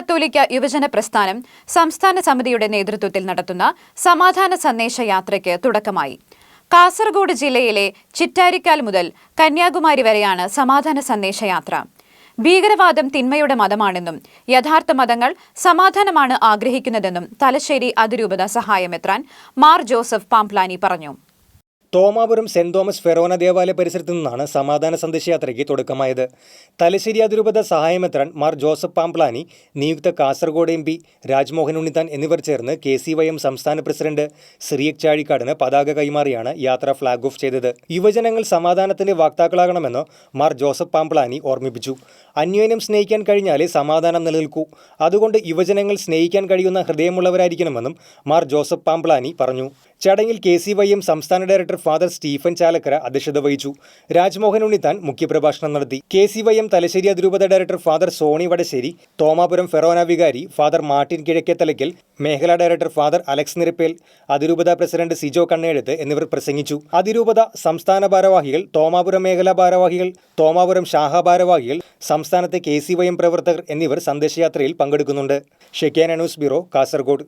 കത്തോലിക്ക യുവജന പ്രസ്ഥാനം സംസ്ഥാന സമിതിയുടെ നേതൃത്വത്തിൽ നടത്തുന്ന സമാധാന സന്ദേശ യാത്രയ്ക്ക് തുടക്കമായി. കാസർഗോഡ് ജില്ലയിലെ ചിറ്റാരിക്കാൽ മുതൽ കന്യാകുമാരി വരെയാണ് സമാധാന സന്ദേശയാത്ര ഭീകരവാദം തിന്മയുടെ മതമാണെന്നും യഥാർത്ഥ മതങ്ങൾ സമാധാനമാണ് ആഗ്രഹിക്കുന്നതെന്നും തലശ്ശേരി അതിരൂപത സഹായമെത്രാൻ മാർ ജോസഫ് പാംപ്ലാനി പറഞ്ഞു. തോമാപുരം സെന്റ് തോമസ് ഫെറോന ദേവാലയ പരിസരത്തു നിന്നാണ് സമാധാന സന്ദേശയാത്രയ്ക്ക് തുടക്കമായത്. തലശ്ശേരി അതിരൂപത സഹായമെത്രൻ മാർ ജോസഫ് പാംപ്ലാനി നിയുക്ത കാസർഗോഡ് എം പി രാജ്മോഹൻ ഉണ്ണിത്താൻ എന്നിവർ ചേർന്ന് കെ സി വൈ എം സംസ്ഥാന പ്രസിഡന്റ് സിറിയക് ചാഴിക്കാടിന് പതാക കൈമാറിയാണ് യാത്ര ഫ്ളാഗ് ഓഫ് ചെയ്തത്. യുവജനങ്ങൾ സമാധാനത്തിന്റെ വാക്താക്കളാകണമെന്ന് മാർ ജോസഫ് പാംപ്ലാനി ഓർമ്മിപ്പിച്ചു. അന്യോന്യം സ്നേഹിക്കാൻ കഴിഞ്ഞാലേ സമാധാനം നിലനിൽക്കൂ. അതുകൊണ്ട് യുവജനങ്ങൾ സ്നേഹിക്കാൻ കഴിയുന്ന ഹൃദയമുള്ളവരായിരിക്കണമെന്നും മാർ ജോസഫ് പാംപ്ലാനി പറഞ്ഞു. ചടങ്ങിൽ കെ സി വൈ എം സംസ്ഥാന ഡയറക്ടർ ഫാദർ സ്റ്റീഫൻ ചാലക്കര അധ്യക്ഷത വഹിച്ചു. രാജ്മോഹൻ ഉണ്ണിത്താൻ മുഖ്യപ്രഭാഷണം നടത്തി. K C Y M Thalassery അതിരൂപത director father Soni Vadassery Thomapuram forane വികാരി ഫാദർ മാർട്ടിൻ കിഴക്കേത്തലയ്ക്കൽ മേഖലാ ഡയറക്ടർ ഫാദർ അലക്സ് നിരപ്പേൽ അതിരൂപത പ്രസിഡന്റ് സിജോ കണ്ണേഴത്ത് എന്നിവർ പ്രസംഗിച്ചു. അതിരൂപത സംസ്ഥാന ഭാരവാഹികൾ തോമാപുരം മേഖലാ ഭാരവാഹികൾ തോമാപുരം ശാഖ ഭാരവാഹികൾ സംസ്ഥാനത്തെ കെ സി വൈ എം പ്രവർത്തകർ എന്നിവർ സന്ദേശയാത്രയിൽ പങ്കെടുക്കുന്നുണ്ട്. ഷെക്കേന ന്യൂസ് ബ്യൂറോ കാസർഗോഡ്.